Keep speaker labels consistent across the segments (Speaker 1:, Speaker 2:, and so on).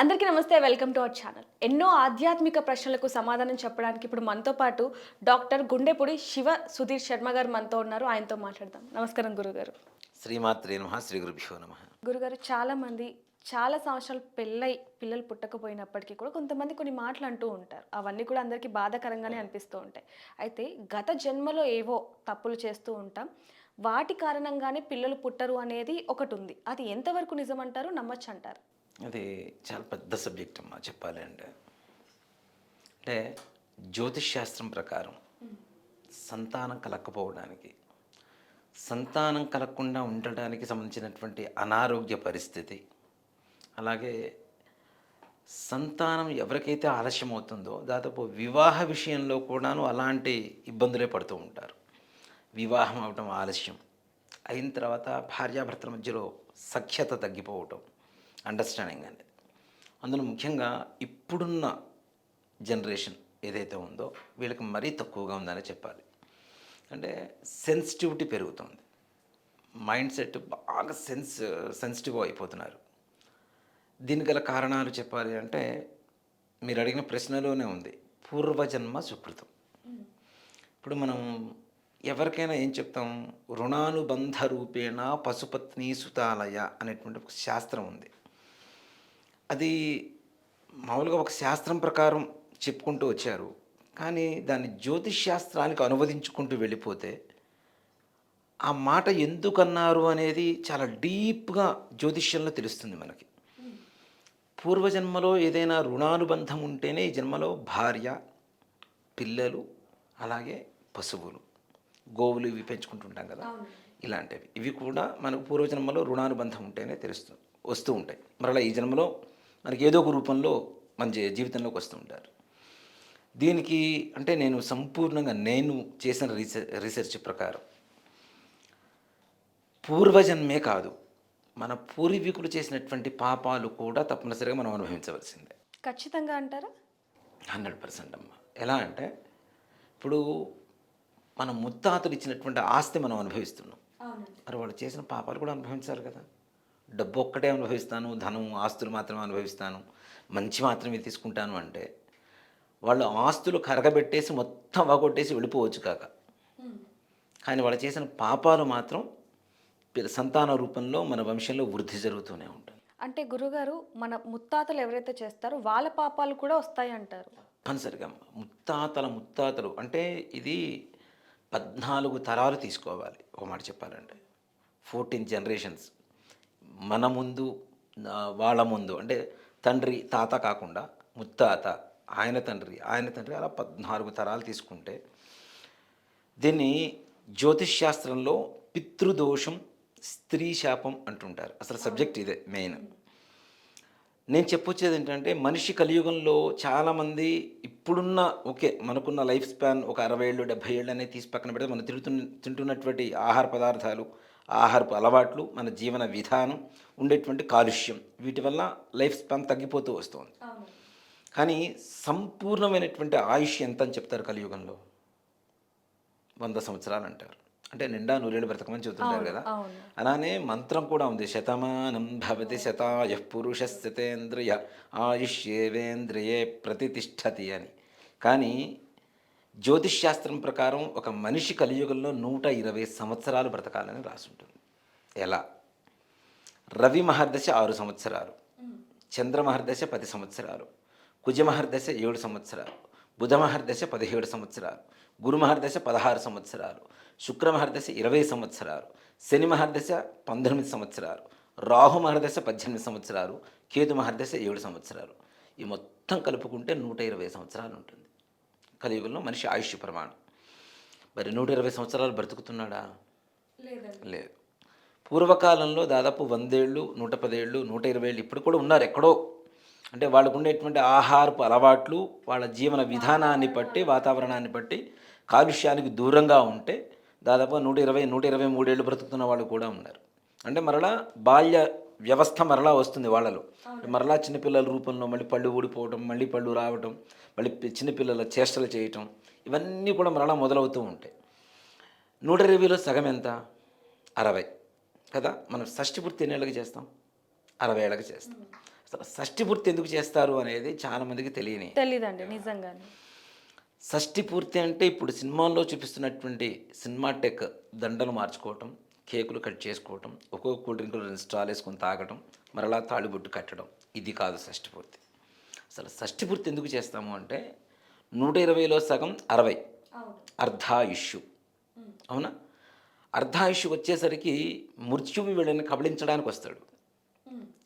Speaker 1: అందరికీ నమస్తే welcome to our channel. ఎన్నో ఆధ్యాత్మిక ప్రశ్నలకు సమాధానం చెప్పడానికి ఇప్పుడు మనతో పాటు డాక్టర్ గుండెపూడి శివ సుధీర్ శర్మ గారు మనతో ఉన్నారు. ఆయనతో మాట్లాడదాం. నమస్కారం గురుగారు.
Speaker 2: శ్రీమాత్రే నమ శ్రీ గురుభ్యో నమ.
Speaker 1: గురుగారు చాలా మంది చాలా సంవత్సరాలు పెళ్ళై పిల్లలు పుట్టకపోయినప్పటికీ కూడా కొంతమంది కొన్ని మాటలు అంటూ ఉంటారు. అవన్నీ కూడా అందరికీ బాధాకరంగానే అనిపిస్తూ ఉంటాయి. అయితే గత జన్మలో ఏవో తప్పులు చేస్తూ ఉంటాం. వాటి కారణంగానే పిల్లలు పుట్టరు అనేది ఒకటి ఉంది. అది ఎంతవరకు నిజమంటారు? నమ్మచ్చు అంటారు
Speaker 2: అది చాలా పెద్ద సబ్జెక్ట్ అమ్మా చెప్పాలి అంటే. అంటే జ్యోతిష్ శాస్త్రం ప్రకారం సంతానం కలగకపోవడానికి సంతానం కలగకుండా ఉండటానికి సంబంధించినటువంటి అనారోగ్య పరిస్థితి అలాగే సంతానం ఎవరికైతే ఆలస్యం అవుతుందో దాదాపు వివాహ విషయంలో కూడాను అలాంటి ఇబ్బందులే పడుతూ ఉంటారు. వివాహం అవడం ఆలస్యం అయిన తర్వాత భార్యాభర్తల మధ్యలో సఖ్యత తగ్గిపోవటం అండర్స్టాండింగ్ అనేది అందులో ముఖ్యంగా ఇప్పుడున్న జనరేషన్ ఏదైతే ఉందో వీళ్ళకి మరీ తక్కువగా ఉందని చెప్పాలి. అంటే సెన్సిటివిటీ పెరుగుతుంది. మైండ్ సెట్ బాగా సెన్స్ సెన్సిటివ్ అయిపోతున్నారు. దీనికి గల కారణాలు చెప్పాలి అంటే మీరు అడిగిన ప్రశ్నలోనే ఉంది. పూర్వజన్మ సుకృతం. ఇప్పుడు మనం ఎవరికైనా ఏం చెప్తాం? రుణానుబంధ రూపేణ పశుపత్ని సుతాలయ అనేటువంటి ఒక శాస్త్రం ఉంది. అది మామూలుగా ఒక శాస్త్రం ప్రకారం చెప్పుకుంటూ వచ్చారు. కానీ దాన్ని జ్యోతిష్ శాస్త్రానికి అనువదించుకుంటూ వెళ్ళిపోతే ఆ మాట ఎందుకన్నారు అనేది చాలా డీప్గా జ్యోతిష్యంలో తెలుస్తుంది మనకి. పూర్వజన్మలో ఏదైనా రుణానుబంధం ఉంటేనే ఈ జన్మలో భార్య పిల్లలు అలాగే పశువులు గోవులు ఇవి పెంచుకుంటుంటాం కదా. ఇలాంటివి. ఇవి కూడా మనకు పూర్వజన్మలో రుణానుబంధం ఉంటేనే తెలుస్తూ వస్తూ ఉంటాయి. మరలా ఈ జన్మలో మనకి ఏదో ఒక రూపంలో మన జీవితంలోకి వస్తూ ఉంటారు. దీనికి అంటే నేను సంపూర్ణంగా నేను చేసిన రీసెర్చ్ రీసెర్చ్ ప్రకారం పూర్వజన్మే కాదు మన పూర్వీకులు చేసినటువంటి పాపాలు కూడా తప్పనిసరిగా మనం అనుభవించవలసిందే.
Speaker 1: ఖచ్చితంగా అంటారా?
Speaker 2: హండ్రెడ్ పర్సెంట్ అమ్మ. ఎలా అంటే ఇప్పుడు మన ముత్తాతలు ఇచ్చినటువంటి ఆస్తి మనం అనుభవిస్తున్నాం. మరి వాళ్ళు చేసిన పాపాలు కూడా అనుభవించాలి కదా. డబ్బు ఒక్కటే అనుభవిస్తాను ధనం ఆస్తులు మాత్రమే అనుభవిస్తాను మంచి మాత్రమే తీసుకుంటాను అంటే వాళ్ళు ఆస్తులు కరగబెట్టేసి మొత్తం వగొట్టేసి వెళ్ళిపోవచ్చు కాక. కానీ వాళ్ళు చేసిన పాపాలు మాత్రం సంతాన రూపంలో మన వంశంలో వృద్ధి జరుగుతూనే ఉంటుంది.
Speaker 1: అంటే గురుగారు మన ముత్తాతలు ఎవరైతే చేస్తారో వాళ్ళ పాపాలు కూడా వస్తాయి అంటారు
Speaker 2: తప్పనిసరిగా ముత్తాతల ముత్తాతలు అంటే ఇది పద్నాలుగు తరాలు తీసుకోవాలి. ఒక మాట చెప్పాలంటే. Fourteen generations. మన ముందు వాళ్ళ ముందు అంటే తండ్రి తాత కాకుండా ముత్తాత ఆయన తండ్రి ఆయన తండ్రి అలా పద్నాలుగు తరాలు తీసుకుంటే దీన్ని జ్యోతిష్ శాస్త్రంలో పితృదోషం స్త్రీ శాపం అంటుంటారు. అసలు సబ్జెక్ట్ ఇదే మెయిన్. నేను చెప్పొచ్చేది ఏంటంటే మనిషి కలియుగంలో చాలామంది ఇప్పుడున్న ఓకే మనకున్న లైఫ్ స్పాన్ ఒక అరవై ఏళ్ళు డెబ్భై ఏళ్ళు అనేది తీసి పక్కన పెడితే మనం తింటున్న తింటున్నటువంటి ఆహార పదార్థాలు ఆహారపు అలవాట్లు మన జీవన విధానం ఉండేటువంటి కాలుష్యం వీటి వల్ల లైఫ్ స్పాన్ తగ్గిపోతూ వస్తుంది. కానీ సంపూర్ణమైనటువంటి ఆయుష్ ఎంత అని చెప్తారు కలియుగంలో? వంద సంవత్సరాలు అంటారు. అంటే నిండా నూరేళ్ళు బ్రతకమని చెబుతుంటారు కదా. అలానే మంత్రం కూడా ఉంది. శతమానం భవతి శతాయ పురుష స్థితేంద్రియ ఆయుష్యేవేంద్రియే ప్రతిష్టతి అని. కానీ జ్యోతిష్ శాస్త్రం ప్రకారం ఒక మనిషి కలియుగంలో నూట ఇరవై సంవత్సరాలు బ్రతకాలని రాసుంటుంది. ఎలా? రవి మహర్దశ ఆరు సంవత్సరాలు చంద్ర మహర్దశ పది సంవత్సరాలు కుజ మహర్దశ ఏడు సంవత్సరాలు బుధ మహర్దశ పదిహేడు సంవత్సరాలు గురు మహర్దశ పదహారు సంవత్సరాలు శుక్ర మహర్దశ ఇరవై సంవత్సరాలు శని మహర్దశ పంతొమ్మిది సంవత్సరాలు రాహు మహర్దశ పద్దెనిమిది సంవత్సరాలు కేతు మహర్దశ ఏడు సంవత్సరాలు. ఈ మొత్తం కలుపుకుంటే నూట ఇరవై సంవత్సరాలు ఉంటుంది. కలియుగంలో మనిషి ఆయుష్ ప్రమాణం. మరి నూట ఇరవై సంవత్సరాలు బ్రతుకుతున్నాడా? లేదు. పూర్వకాలంలో దాదాపు వందేళ్ళు నూట పదేళ్ళు నూట ఇరవై ఏళ్ళు ఇప్పుడు కూడా ఉన్నారు ఎక్కడో. అంటే వాళ్ళకు ఉండేటువంటి ఆహారపు అలవాట్లు వాళ్ళ జీవన విధానాన్ని బట్టి వాతావరణాన్ని బట్టి కాలుష్యానికి దూరంగా ఉంటే దాదాపు నూట ఇరవై నూట ఇరవై మూడేళ్ళు బ్రతుకుతున్న వాళ్ళు కూడా ఉన్నారు. అంటే మరలా బాల్య వ్యవస్థ మరలా వస్తుంది వాళ్ళలో. మరలా చిన్నపిల్లల రూపంలో మళ్ళీ పళ్ళు ఊడిపోవటం మళ్ళీ పళ్ళు రావటం మళ్ళీ చిన్నపిల్లల చేష్టలు చేయటం ఇవన్నీ కూడా మరలా మొదలవుతూ ఉంటాయి. నూట ఇరవైలో సగం ఎంత? అరవై. కదా? మనం షష్టి పూర్తి ఎన్ని ఏళ్ళకి చేస్తాం? అరవై ఏళ్ళకి చేస్తాం. అసలు షష్ఠి పూర్తి ఎందుకు చేస్తారు అనేది చాలామందికి తెలియని.
Speaker 1: తెలీదండి నిజంగానే.
Speaker 2: షష్ఠి పూర్తి అంటే ఇప్పుడు సినిమాల్లో చూపిస్తున్నటువంటి సినిమా టెక్ దండలు మార్చుకోవటం కేకులు కట్ చేసుకోవటం ఒక్కొక్క కూల్ డ్రింకులు రెండు స్టాల్ వేసుకొని తాగటం మరలా తాళిబొట్టు కట్టడం ఇది కాదు షష్ఠి పూర్తి. అసలు షష్ఠి పూర్తి ఎందుకు చేస్తాము అంటే నూట ఇరవైలో సగం అరవై. అర్ధాయుష్యు. అవునా? అర్ధాయుష్యు వచ్చేసరికి మృత్యువు వీళ్ళని కబళించడానికి వస్తాడు.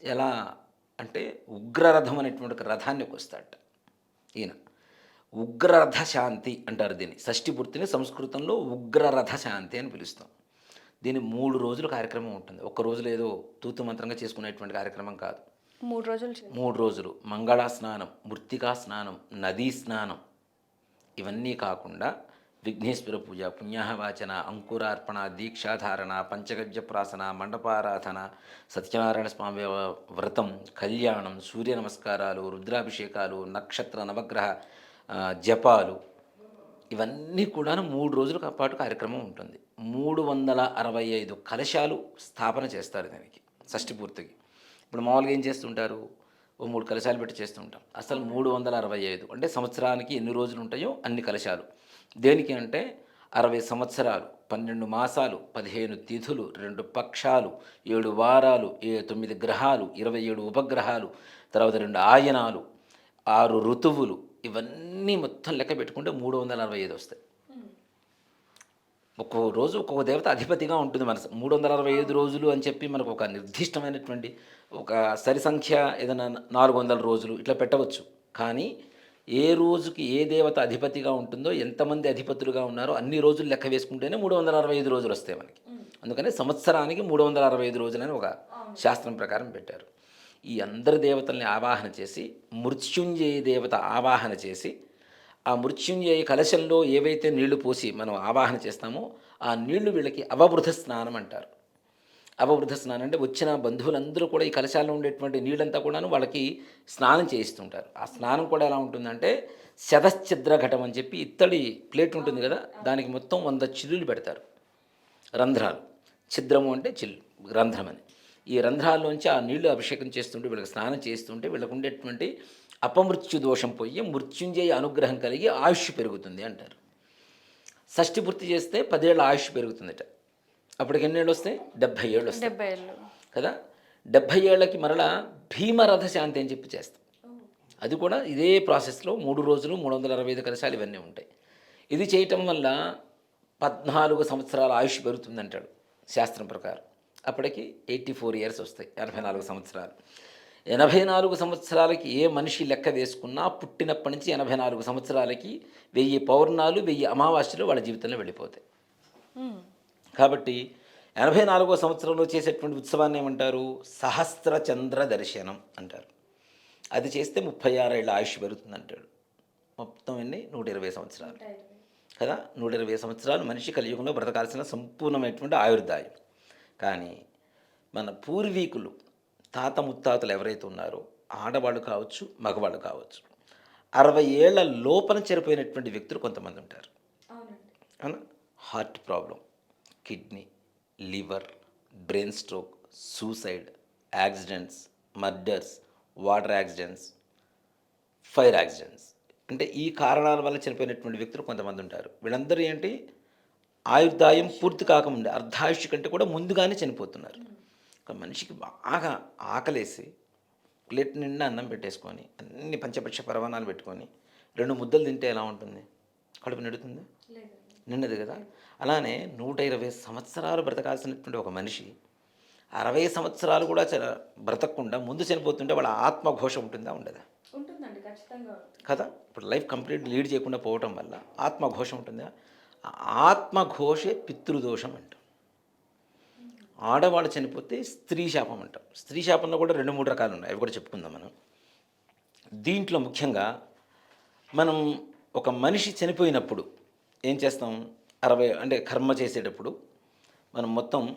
Speaker 2: ఎలా అంటే ఉగ్రరథం అనేటువంటి ఒక రథాన్ని వస్తాడట ఈయన. ఉగ్రరథ శాంతి అంటారు దీన్ని. షష్ఠి పూర్తిని సంస్కృతంలో ఉగ్రరథ శాంతి అని పిలుస్తాం. దీని మూడు రోజులు కార్యక్రమం ఉంటుంది. ఒక్క రోజులో ఏదో తూతు మంత్రంగా చేసుకునేటువంటి కార్యక్రమం కాదు.
Speaker 1: మూడు రోజులు
Speaker 2: మూడు రోజులు. మంగళ స్నానం మృత్తికా స్నానం నదీ స్నానం ఇవన్నీ కాకుండా విఘ్నేశ్వర పూజ పుణ్యాహవాచన అంకురార్పణ దీక్షాధారణ పంచగజ్జ ప్రాసన మండపారాధన సత్యనారాయణ స్వామి వ్రతం కళ్యాణం సూర్య నమస్కారాలు రుద్రాభిషేకాలు నక్షత్ర నవగ్రహ జపాలు ఇవన్నీ కూడా మూడు రోజుల పాటు కార్యక్రమం ఉంటుంది. మూడు వందల అరవై ఐదు కలశాలు స్థాపన చేస్తారు దానికి షష్ఠి పూర్తికి. ఇప్పుడు మామూలుగా ఏం చేస్తుంటారు? ఓ మూడు కలశాలు పెట్టి చేస్తుంటాం. అసలు మూడు వందల అరవై ఐదు అంటే సంవత్సరానికి ఎన్ని రోజులు ఉంటాయో అన్ని కలశాలు. దేనికి అంటే అరవై సంవత్సరాలు పన్నెండు మాసాలు పదిహేను తిథులు రెండు పక్షాలు ఏడు వారాలు ఏ తొమ్మిది గ్రహాలు ఇరవై ఏడు ఉపగ్రహాలు తర్వాత రెండు ఆయనాలు ఆరు ఋతువులు ఇవన్నీ మొత్తం లెక్క పెట్టుకుంటే మూడు వందల అరవై ఐదు వస్తాయి. ఒక్కో రోజు ఒక్కొక్క దేవత అధిపతిగా ఉంటుంది మన మూడు వందల అరవై ఐదు రోజులు అని చెప్పి మనకు ఒక నిర్దిష్టమైనటువంటి ఒక సరి సంఖ్య ఏదైనా నాలుగు వందల రోజులు ఇట్లా పెట్టవచ్చు. కానీ ఏ రోజుకి ఏ దేవత అధిపతిగా ఉంటుందో ఎంతమంది అధిపతులుగా ఉన్నారో అన్ని రోజులు లెక్క వేసుకుంటేనే మూడు వందల అరవై ఐదు రోజులు వస్తాయి మనకి. అందుకని సంవత్సరానికి మూడు వందల అరవై ఐదు రోజులని ఒక శాస్త్రం ప్రకారం పెట్టారు. ఈ అందరి దేవతల్ని ఆవాహన చేసి మృత్యుంజయ దేవత ఆవాహన చేసి ఆ మృత్యుంజయ కలశంలో ఏవైతే నీళ్ళు పోసి మనం ఆవాహన చేస్తామో ఆ నీళ్ళు వీళ్ళకి అవబృధ స్నానం అంటారు. అవబృధ స్నానం అంటే వచ్చిన బంధువులందరూ కూడా ఈ కలశాల్లో ఉండేటువంటి నీళ్ళంతా కూడాను వాళ్ళకి స్నానం చేయిస్తుంటారు. ఆ స్నానం కూడా ఎలా ఉంటుందంటే శతశ్చిద్ర ఘటం అని చెప్పి ఇత్తడి ప్లేట్ ఉంటుంది కదా దానికి మొత్తం వంద చిల్లులు పెడతారు. రంధ్రాలు. ఛిద్రము అంటే చిల్లు రంధ్రం అని. ఈ రంధ్రాల్లోంచి ఆ నీళ్ళు అభిషేకం చేస్తుంటే వీళ్ళకి స్నానం చేస్తుంటే వీళ్ళకు ఉండేటువంటి అపమృత్యు దోషం పోయి మృత్యుంజయ అనుగ్రహం కలిగి ఆయుష్ పెరుగుతుంది అంటారు. షష్ఠి పూర్తి చేస్తే పదేళ్ళ ఆయుష్ పెరుగుతుందట. అప్పటికి ఎన్నేళ్ళు వస్తాయి? డెబ్భై ఏళ్ళు వస్తాయి.
Speaker 1: డెబ్బై ఏళ్ళు.
Speaker 2: కదా? డెబ్భై ఏళ్ళకి మరలా భీమరథ శాంతి అని చెప్పి చేస్తాం. అది కూడా ఇదే ప్రాసెస్లో మూడు రోజులు మూడు వందల అరవై ఐదు కలశాలు ఇవన్నీ ఉంటాయి. ఇది చేయటం వల్ల పద్నాలుగు సంవత్సరాల ఆయుష్ పెరుగుతుందంటాడు శాస్త్రం ప్రకారం. అప్పటికి ఎయిటీ ఫోర్ ఇయర్స్ వస్తాయి ఎనభై నాలుగు సంవత్సరాలు. ఎనభై నాలుగు సంవత్సరాలకి ఏ మనిషి లెక్క వేసుకున్నా పుట్టినప్పటి నుంచి ఎనభై నాలుగు సంవత్సరాలకి వెయ్యి పౌర్ణాలు వెయ్యి అమావాస్యలు వాళ్ళ జీవితంలో వెళ్ళిపోతాయి. కాబట్టి ఎనభై నాలుగో సంవత్సరంలో చేసేటువంటి ఉత్సవాన్ని ఏమంటారు? సహస్ర చంద్ర దర్శనం అంటారు. అది చేస్తే ముప్పై ఆరేళ్ళ ఆయుష్ పెరుగుతుంది అంటాడు మొత్తం ఎన్ని? నూట ఇరవై సంవత్సరాలు. కదా? నూట ఇరవై సంవత్సరాలు మనిషి కలియుగంలో బ్రతకాల్సిన సంపూర్ణమైనటువంటి ఆయుర్దాయం. కానీ మన పూర్వీకులు తాత ముత్తాతలు ఎవరైతే ఉన్నారో ఆడవాళ్ళు కావచ్చు మగవాళ్ళు కావచ్చు అరవై ఏళ్ళ లోపల చనిపోయినటువంటి వ్యక్తులు కొంతమంది ఉంటారు. అవునా? Heart problem kidney liver brain stroke suicide accidents murders water accidents fire accidents. అంటే ఈ కారణాల వల్ల చనిపోయినటువంటి వ్యక్తులు కొంతమంది ఉంటారు. వీళ్ళందరూ ఏంటి? ఆయుర్దాయం పూర్తి కాకముందే అర్ధాయుష్ కంటే కూడా ముందుగానే చనిపోతున్నారు. ఒక మనిషికి బాగా ఆకలేసి ప్లేట్ నిండా అన్నం పెట్టేసుకొని అన్ని పంచపక్ష పరమాణాలు పెట్టుకొని రెండు ముద్దలు తింటే ఎలా ఉంటుంది? కడుపు నిండుతుందా? నిన్నది కదా. అలానే నూట ఇరవై సంవత్సరాలు బ్రతకాల్సినటువంటి ఒక మనిషి అరవై సంవత్సరాలు కూడా బ్రతకకుండా ముందు చనిపోతుంటే వాళ్ళ ఆత్మఘోష ఉంటుందా ఉండదా?
Speaker 1: ఉంటుందండి ఖచ్చితంగా
Speaker 2: కదా. ఇప్పుడు లైఫ్ కంప్లీట్ లీడ్ చేయకుండా పోవటం వల్ల ఆత్మఘోష ఉంటుందా? ఆత్మఘోషే పితృదోషం అంటాం ఆడవాళ్ళు చనిపోతే స్త్రీ శాపం అంటాం స్త్రీ శాపంలో కూడా రెండు మూడు రకాలు ఉన్నాయి అవి కూడా చెప్పుకుందాం మనం. దీంట్లో ముఖ్యంగా మనం ఒక మనిషి చనిపోయినప్పుడు ఏం చేస్తాం? అరవై అంటే కర్మ చేసేటప్పుడు మనం మొత్తం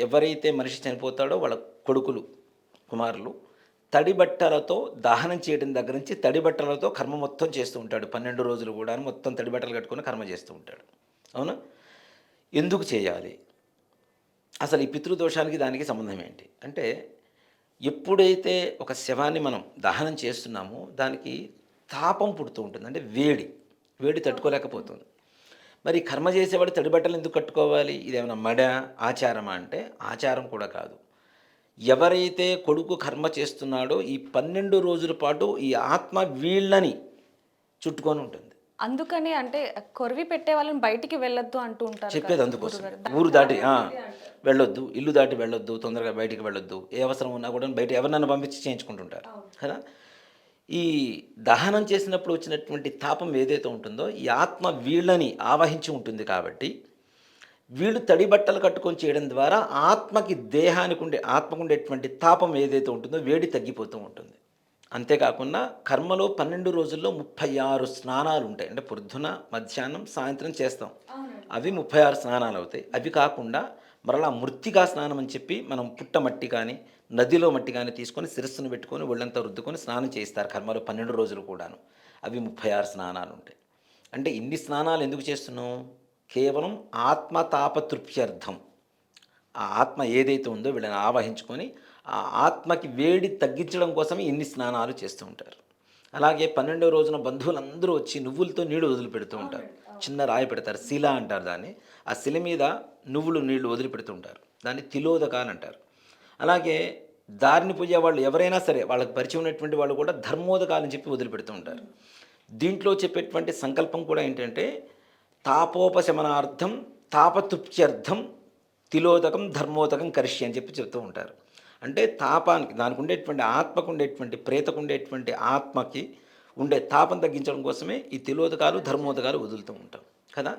Speaker 2: ఎవరైతే మనిషి చనిపోతాడో వాళ్ళ కొడుకులు కుమారులు తడి బట్టలతో దహనం చేయడం దగ్గర నుంచి తడి బట్టలతో కర్మ మొత్తం చేస్తూ ఉంటాడు. పన్నెండు రోజులు కూడా మొత్తం తడి బట్టలు కట్టుకొని కర్మ చేస్తూ ఉంటాడు. అవునా? ఎందుకు చేయాలి? అసలు ఈ పితృదోషానికి దానికి సంబంధం ఏంటి? అంటే ఎప్పుడైతే ఒక శవాన్ని మనం దహనం చేస్తున్నామో దానికి తాపం పుడుతూ ఉంటుంది. అంటే వేడి వేడి తట్టుకోలేకపోతుంది. మరి కర్మ చేసేవాడు తడి బట్టలు ఎందుకు కట్టుకోవాలి? ఇదేమైనా మడ ఆచారమా అంటే ఆచారం కూడా కాదు. ఎవరైతే కొడుకు కర్మ చేస్తున్నాడో ఈ పన్నెండు రోజుల పాటు ఈ ఆత్మ వీళ్ళని చుట్టుకొని ఉంటుంది.
Speaker 1: అందుకని అంటే కొరివి పెట్టే వాళ్ళని బయటికి వెళ్ళొద్దు అంటూ ఉంటారు
Speaker 2: చెప్పేది అందుకోసం. ఊరు దాటి వెళ్ళొద్దు ఇల్లు దాటి వెళ్ళొద్దు తొందరగా బయటికి వెళ్ళొద్దు ఏ అవసరం ఉన్నా కూడా బయట ఎవరినైనా పంపించి చేయించుకుంటుంటారు. కదా? ఈ దహనం చేసినప్పుడు వచ్చినటువంటి తాపం ఏదైతే ఉంటుందో ఈ ఆత్మ వీళ్ళని ఆవహించి ఉంటుంది కాబట్టి వీళ్ళు తడి బట్టలు కట్టుకొని చేయడం ద్వారా ఆత్మకి దేహానికి ఉండే ఆత్మకు ఉండేటువంటి తాపం ఏదైతే ఉంటుందో వేడి తగ్గిపోతూ ఉంటుంది. అంతేకాకుండా కర్మలో పన్నెండు రోజుల్లో ముప్పై ఆరు స్నానాలు ఉంటాయి. అంటే పొద్దున మధ్యాహ్నం సాయంత్రం చేస్తాం. అవి ముప్పై ఆరు స్నానాలు అవుతాయి. అవి కాకుండా మరలా మృత్తికా స్నానం అని చెప్పి మనం పుట్ట మట్టి కానీ నదిలో మట్టి కానీ తీసుకొని శిరస్సును పెట్టుకొని ఒళ్ళంతా రుద్దుకొని స్నానం చేస్తారు కర్మలో పన్నెండు రోజులు కూడాను. అవి ముప్పై ఆరు స్నానాలు ఉంటాయి. అంటే ఇన్ని స్నానాలు ఎందుకు చేస్తున్నాం కేవలం ఆత్మతాపతృప్త్యర్థం. ఆ ఆత్మ ఏదైతే ఉందో వీళ్ళని ఆవహించుకొని ఆ ఆత్మకి వేడి తగ్గించడం కోసమే ఇన్ని స్నానాలు చేస్తూ ఉంటారు. అలాగే పన్నెండవ రోజున బంధువులందరూ వచ్చి నువ్వులతో నీళ్ళు వదిలిపెడుతూ ఉంటారు. చిన్న రాయి పెడతారు శిల అంటారు దాన్ని. ఆ శిల మీద నువ్వులు నీళ్ళు వదిలిపెడుతూ ఉంటారు. దాన్ని తిలోదక అని అంటారు. అలాగే దారిని పోయే వాళ్ళు ఎవరైనా సరే వాళ్ళకి పరిచయం ఉన్నటువంటి వాళ్ళు కూడా ధర్మోదకాలని చెప్పి వదిలిపెడుతూ ఉంటారు. దీంట్లో చెప్పేటువంటి సంకల్పం కూడా ఏంటంటే తాపోపశమనార్థం తాపతృప్త్యర్థం తిలోదకం ధర్మోదకం కరిష్య అని చెప్పి చెప్తూ ఉంటారు. అంటే తాపానికి దానికి ఉండేటువంటి ఆత్మకు ఉండేటువంటి ప్రేతకు ఉండేటువంటి ఆత్మకి ఉండే తాపం తగ్గించడం కోసమే ఈ తిలోదకాలు ధర్మోదకాలు వదులుతూ ఉంటాం. కదా?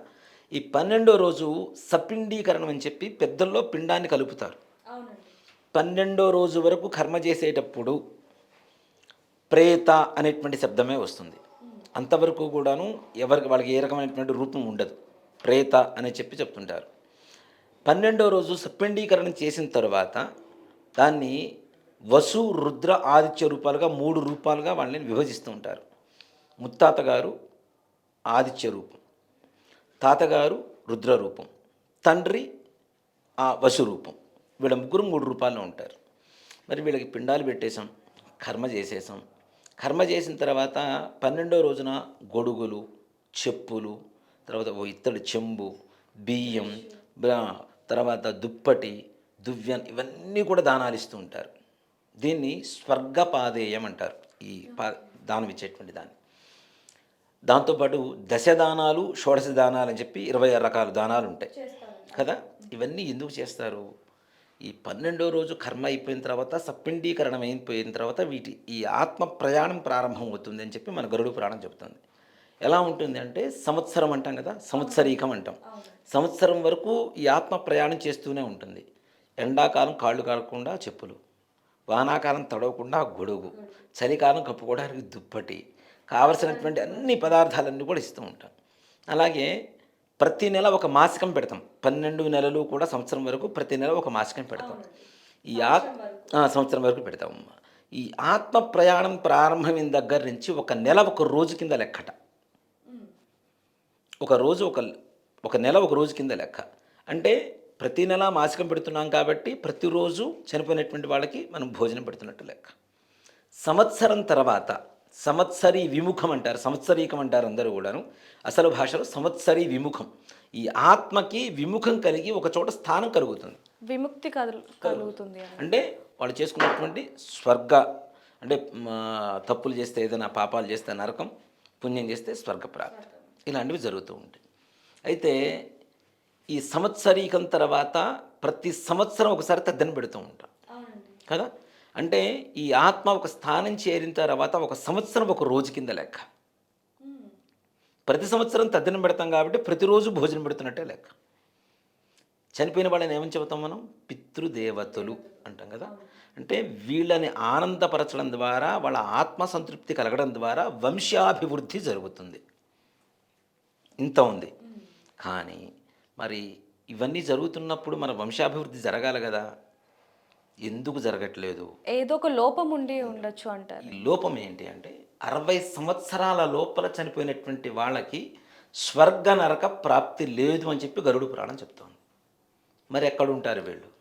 Speaker 2: ఈ పన్నెండో రోజు సపిండీకరణం అని చెప్పి పెద్దల్లో పిండాన్ని కలుపుతారు. పన్నెండో రోజు వరకు కర్మ చేసేటప్పుడు ప్రేత అనేటువంటి శబ్దమే వస్తుంది. అంతవరకు కూడాను ఎవరికి వాళ్ళకి ఏ రకమైనటువంటి రూపం ఉండదు. ప్రేత అని చెప్పి చెప్తుంటారు. పన్నెండవ రోజు సప్పిండీకరణం చేసిన తర్వాత దాన్ని వసు రుద్ర ఆదిత్య రూపాలుగా మూడు రూపాలుగా వాళ్ళని విభజిస్తూ ఉంటారు. ముత్తాత గారు ఆదిత్య రూపం తాతగారు రుద్ర రూపం తండ్రి ఆ వసు రూపం. వీళ్ళ ముగ్గురు మూడు రూపాల్లో ఉంటారు. మరి వీళ్ళకి పిండాలు పెట్టేశాం కర్మ చేసేసాం కర్మ చేసిన తర్వాత పన్నెండో రోజున గొడుగులు చెప్పులు తర్వాత ఓ ఇత్తడి చెంబు బియ్యం తర్వాత దుప్పటి దువ్యం ఇవన్నీ కూడా దానాలు ఇస్తూ ఉంటారు. దీన్ని స్వర్గపాదేయం అంటారు. ఈ పా దానం ఇచ్చేటువంటి దాన్ని. దాంతోపాటు దశ దానాలు షోడశ దానాలు అని చెప్పి ఇరవై ఆరు రకాల దానాలు ఉంటాయి. కదా? ఇవన్నీ ఎందుకు చేస్తారు? ఈ పన్నెండో రోజు కర్మ అయిపోయిన తర్వాత సప్పిండీకరణం అయిపోయిన తర్వాత వీటి ఈ ఆత్మ ప్రయాణం ప్రారంభం అవుతుంది అని చెప్పి మన గరుడు పురాణం చెబుతుంది. ఎలా ఉంటుంది అంటే సంవత్సరం అంటాం కదా సంవత్సరీకం అంటాం. సంవత్సరం వరకు ఈ ఆత్మ ప్రయాణం చేస్తూనే ఉంటుంది. ఎండాకాలం కాళ్ళు కాడకుండా చెప్పులు వానాకాలం తడవకుండా గొడుగు. చలికాలం కప్పుకోవడానికి దుప్పటి కావలసినటువంటి అన్ని పదార్థాలన్నీ కూడా ఇస్తూ ఉంటాం. అలాగే ప్రతి నెల ఒక మాసికం పెడతాం. పన్నెండు నెలలు కూడా సంవత్సరం వరకు ప్రతి నెల ఒక మాసికం పెడతాం. ఈ ఆత్ ఆ, సంవత్సరం వరకు పెడతాం. ఈ ఆత్మ ప్రయాణం ప్రారంభమైన దగ్గర నుంచి ఒక నెల ఒక రోజు కింద లెక్కట. ఒక రోజు ఒక ఒక నెల ఒక రోజు కింద లెక్క. అంటే ప్రతి నెల మాసికం పెడుతున్నాం కాబట్టి ప్రతిరోజు చనిపోయినటువంటి వాళ్ళకి మనం భోజనం పెడుతున్నట్టు లెక్క. సంవత్సరం తర్వాత సంవత్సరీ విముఖం అంటారు సంవత్సరీకం అంటారు అందరూ కూడాను. అసలు భాషలో సంవత్సరీ విముఖం. ఈ ఆత్మకి విముఖం కలిగి ఒక చోట స్థానం కలుగుతుంది.
Speaker 1: విముక్తి కలు కలుగుతుంది
Speaker 2: అంటే వాళ్ళు చేసుకున్నటువంటి స్వర్గ అంటే తప్పులు చేస్తే ఏదైనా పాపాలు చేస్తే నరకం పుణ్యం చేస్తే స్వర్గ ప్రాప్తి ఇలాంటివి జరుగుతూ ఉంటాయి. అయితే ఈ సంవత్సరీకం తర్వాత ప్రతి సంవత్సరం ఒకసారి తద్దన పెడుతూ ఉంటాం కదా? అంటే ఈ ఆత్మ ఒక స్థానం చేరిన తర్వాత ఒక సంవత్సరం ఒక రోజు కింద లెక్క. ప్రతి సంవత్సరం తద్దినం పెడతాం కాబట్టి ప్రతిరోజు భోజనం పెడుతున్నట్టే లెక్క. చనిపోయిన వాళ్ళని ఏమని చెబుతాం మనం? పితృదేవతలు అంటాం కదా. అంటే వీళ్ళని ఆనందపరచడం ద్వారా వాళ్ళ ఆత్మ సంతృప్తి కలగడం ద్వారా వంశాభివృద్ధి జరుగుతుంది. ఇంత ఉంది. కానీ మరి ఇవన్నీ జరుగుతున్నప్పుడు మన వంశాభివృద్ధి జరగాలి కదా. ఎందుకు జరగట్లేదు?
Speaker 1: ఏదో ఒక లోపం ఉండి ఉండొచ్చు అంటారు.
Speaker 2: లోపం ఏంటి అంటే అరవై సంవత్సరాల లోపల చనిపోయినటువంటి వాళ్ళకి స్వర్గ నరక ప్రాప్తి లేదు అని చెప్పి గరుడు పురాణం చెప్తోంది. మరి ఎక్కడుంటారు వీళ్ళు?